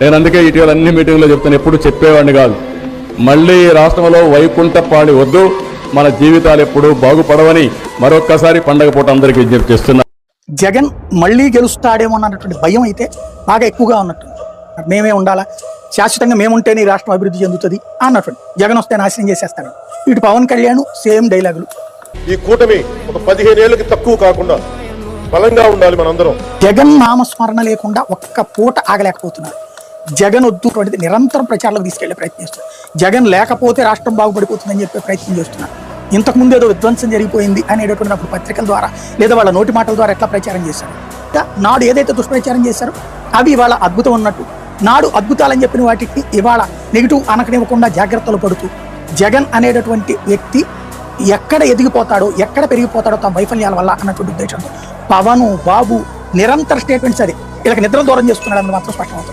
నేను అందుకే ఇటీవల అన్ని మీటింగ్లో చెప్తాను ఎప్పుడు చెప్పేవాడిని కాదు. మళ్ళీ రాష్ట్రంలో వైకుంఠపాడి వద్దు మన జీవితాలు ఎప్పుడు బాగుపడవని మరొక్కసారి పండగ పూట అందరికీ విజ్ఞప్తి చేస్తున్నా. జగన్ మళ్ళీ గెలుస్తాడేమో అన్నటువంటి భయం అయితే బాగా ఎక్కువగా ఉన్నట్టు. మేమే ఉండాలా? శాశ్వతంగా మేముంటేనే ఈ రాష్ట్రం అభివృద్ధి చెందుతుంది అన్నటువంటి జగన్ వస్తే నాశనం చేసేస్తాడు. ఇటు పవన్ కళ్యాణ్ సేమ్ డైలాగులు. ఈ కూటమి ఒక పదిహేను ఏళ్ళకి తక్కువ కాకుండా బలంగా ఉండాలి మనందరం. జగన్ నామస్మరణ లేకుండా ఒక్క పూట ఆగలేకపోతున్నారు. జగన్ వద్దుటువంటిది నిరంతరం ప్రచారాలకు తీసుకెళ్ళే ప్రయత్నం చేస్తున్నారు. జగన్ లేకపోతే రాష్ట్రం బాగుపడిపోతుందని చెప్పే ప్రయత్నం చేస్తున్నారు. ఇంతకు ముందు ఏదో విధ్వంసం జరిగిపోయింది అనేటటువంటి అప్పుడు పత్రికల ద్వారా లేదా వాళ్ళ నోటి మాటల ద్వారా ఎట్లా ప్రచారం చేశారు? నాడు ఏదైతే దుష్ప్రచారం చేశారో అవి ఇవాళ అద్భుతం ఉన్నట్టు నాడు అద్భుతాలని చెప్పిన వాటికి ఇవాళ నెగిటివ్ అనకనివ్వకుండా జాగ్రత్తలు పడుతూ జగన్ అనేటటువంటి వ్యక్తి ఎక్కడ ఎదిగిపోతాడో ఎక్కడ పెరిగిపోతాడో తమ వైఫల్యాల వల్ల అన్నటువంటి ఉద్దేశంతో పవన్ బాబు నిరంతర స్టేట్మెంట్స్ అది. వీళ్ళకి నిద్ర దూరం చేస్తున్నాడని మాత్రం స్పష్టమవుతుంది.